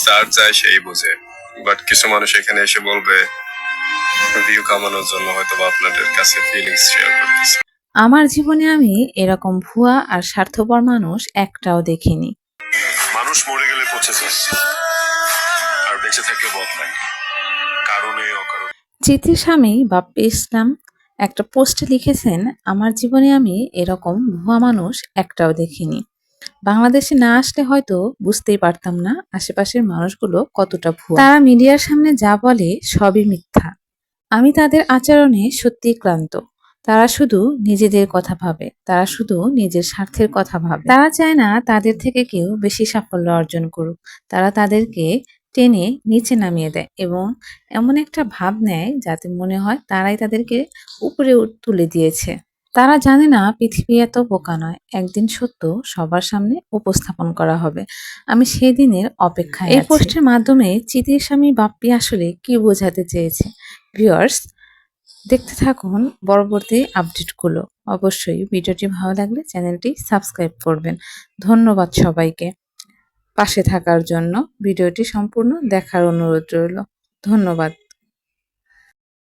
যার চায় সেই বোঝে। বাট কিছু মানুষ এখানে এসে বলবে ভিউ কামানোর জন্য হয়তো বা আপনাদের কাছে ফিলিংস শেয়ার করতেছে। আমার জীবনে আমি এরকম ভুয়া আর স্বার্থপর মানুষ একটাও দেখিনি। মানুষ মরে গেলে পচে যায়। আর বেঁচে থাকলে বদলায় কারণে অকারণে। চিত্রের স্বামী বাপ্পি ইসলাম একটা পোস্টে লিখেছেন আমার জীবনে আমি এরকম ভুয়া মানুষ একটাও দেখিনি। বাংলাদেশে না আসলে হয়তো বুঝতেই পারতাম না আশেপাশের মানুষগুলো কতটা ভুয়া। তারা মিডিয়ার সামনে যা বলে সবই মিথ্যা। আমি তাদের আচরণে সত্যিই ক্লান্ত। তারা শুধু নিজেদের কথা ভাবে, তারা শুধু নিজের স্বার্থের কথা ভাবে। তারা চায় না তাদের থেকে কেউ বেশি সাফল্য অর্জন করুক। তারা তাদেরকে টেনে নিচে নামিয়ে দেয় এবং এমন একটা ভাব নেয় যাতে মনে হয় তারাই তাদেরকে উপরে তুলে দিয়েছে। তারা জানে না পৃথিবী এত বোকা নয় একদিন সত্য সবার সামনে উপস্থাপন করা হবে। আমি সেই দিনের অপেক্ষায় এই পোস্টের মাধ্যমে চিতির স্বামী বাপ্পি আসলে কি বোঝাতে চেয়েছে? ভিউয়ার্স দেখতে থাকুন পরবর্তী আপডেটগুলো। অবশ্যই ভিডিওটি ভালো লাগলে চ্যানেলটি সাবস্ক্রাইব করবেন। ধন্যবাদ সবাইকে। পাশে থাকার জন্য ভিডিওটি সম্পূর্ণ দেখার অনুরোধ রইল। ধন্যবাদ।